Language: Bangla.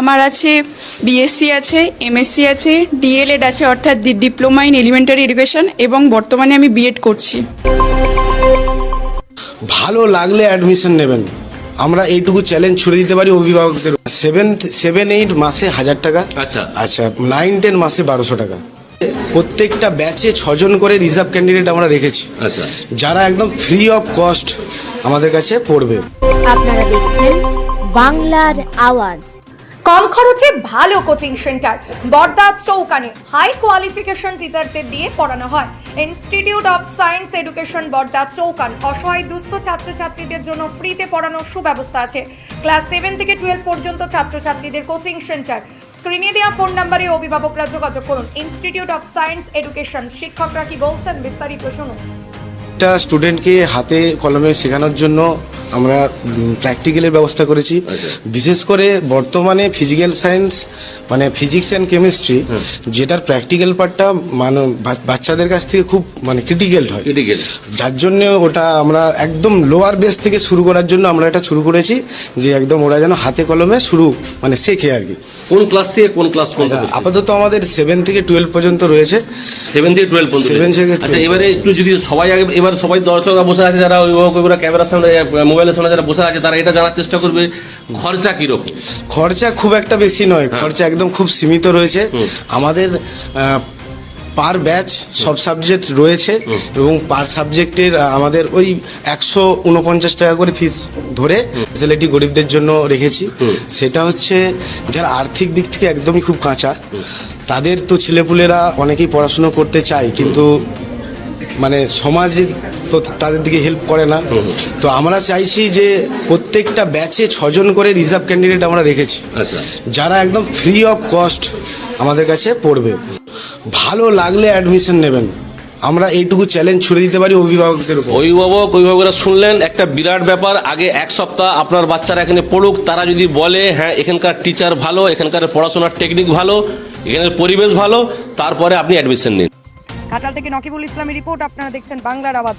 আমার আছে বিএসসি আছে এমএসসি আছে ডিএলএড আছে অর্থাৎ ডিপ্লোমা ইন এলিমেন্টারি এডুকেশন এবং বর্তমানে আমি বিএড করছি। ভালো লাগলে অ্যাডমিশন নেবেন। আমরা এইটুকু চ্যালেঞ্জ ছুড়ে দিতে পারি অভিভাবকদের। সেভেন সেভেন এইট মাসে হাজার টাকা। আচ্ছা। আচ্ছা নাইন টেন মাসে বারোশো টাকা। প্রত্যেকটা ব্যাচে ছজন করে রিজার্ভ ক্যান্ডিডেট আমরা রেখেছি। আচ্ছা। যারা একদম ফ্রি অফ কস্ট আমাদের কাছে পড়বে। আপনারা দেখছেন বাংলার আওয়াজ। কম খরচে ভালো কোচিং সেন্টার। বর্দা চৌকানে হাই কোয়ালিফিকেশন টিচারদের দিয়ে পড়ানো হয়। ইনস্টিটিউট অফ সায়েন্স এডুকেশন বর্দা চৌকান অসহায় দুস্থ ছাত্রছাত্রীদের জন্য ফ্রিতে পড়ানোর সুব্যবস্থা আছে। ক্লাস সেভেন থেকে টুয়েলভ পর্যন্ত ছাত্রছাত্রীদের কোচিং সেন্টার। স্ক্রিনে দেওয়া ফোন নাম্বারে অভিভাবকরা যোগাযোগ করুন। ইনস্টিটিউট অফ সায়েন্স এডুকেশন শিক্ষকরা কি বলছেন বিস্তারিত শুনুন। একটা স্টুডেন্টকে হাতে কলমে শেখানোর জন্য আমরা প্র্যাকটিক্যালের ব্যবস্থা করেছি। আচ্ছা। বিশেষ করে বর্তমানে ফিজিক্যাল সায়েন্স মানে ফিজিক্স অ্যান্ড কেমিস্ট্রি যেটার প্র্যাকটিক্যাল পার্টটা মানে বাচ্চাদের কাছ থেকে খুব মানে ক্রিটিক্যাল হয়। ক্রিটিক্যাল যার জন্য ওটা আমরা একদম লোয়ার বেস থেকে শুরু করার জন্য আমরা এটা শুরু করেছি যে একদম ওরা যেন হাতে কলমে শুরু মানে শেখে আর কি। কোন ক্লাস থেকে কোন ক্লাস পর্যন্ত আপাতত আমাদের সেভেন থেকে টুয়েলভ পর্যন্ত রয়েছে। সেভেন থেকে টুয়েলভ পর্যন্ত। থেকে আচ্ছা এবারে একটু যদি সবাই আগে এবার সবাই দর্শকরা বসে আছে যারা অভিভাবক ক্যামেরার সামনে মোবাইলের সামনে যারা বসে আছে তারা এটা জানার চেষ্টা করবে খরচা কীরকম? খরচা খুব একটা বেশি নয় খরচা একদম খুব সীমিত রয়েছে। আমাদের পার ব্যাচ সব সাবজেক্ট রয়েছে এবং পার সাবজেক্টের আমাদের ওই একশো উনপঞ্চাশ টাকা করে ফিস ধরে ফেসিলিটি গরিবদের জন্য রেখেছি। সেটা হচ্ছে যারা আর্থিক দিক থেকে একদমই খুব কাঁচা তাদের তো ছেলেপুলেরা অনেকেই পড়াশুনো করতে চায় কিন্তু মানে সমাজে তো তাদের দিকে হেল্প করে না। তো আমরা চাইছি যে প্রত্যেকটা ব্যাচে ছজন করে রিজার্ভ ক্যান্ডিডেট আমরা রেখেছি। আচ্ছা। যারা একদম ফ্রি অফ কস্ট আমাদের কাছে পড়বে। ভালো লাগলে অ্যাডমিশন নেবেন। আমরা এইটুকু চ্যালেঞ্জ ছুড়ে দিতে পারি অভিভাবকদের উপর। অভিভাবক অভিভাবকরা শুনলেন একটা বিরাট ব্যাপার আগে এক সপ্তাহ আপনার বাচ্চারা এখানে পড়ুক তারা যদি বলে হ্যাঁ এখানকার টিচার ভালো এখানকার পড়াশোনার টেকনিক ভালো এখানের পরিবেশ ভালো তারপরে আপনি অ্যাডমিশন নিন। ঘাটাল থেকে নকিবুল ইসলামের রিপোর্ট আপনারা দেখছেন বাংলার আওয়াজ।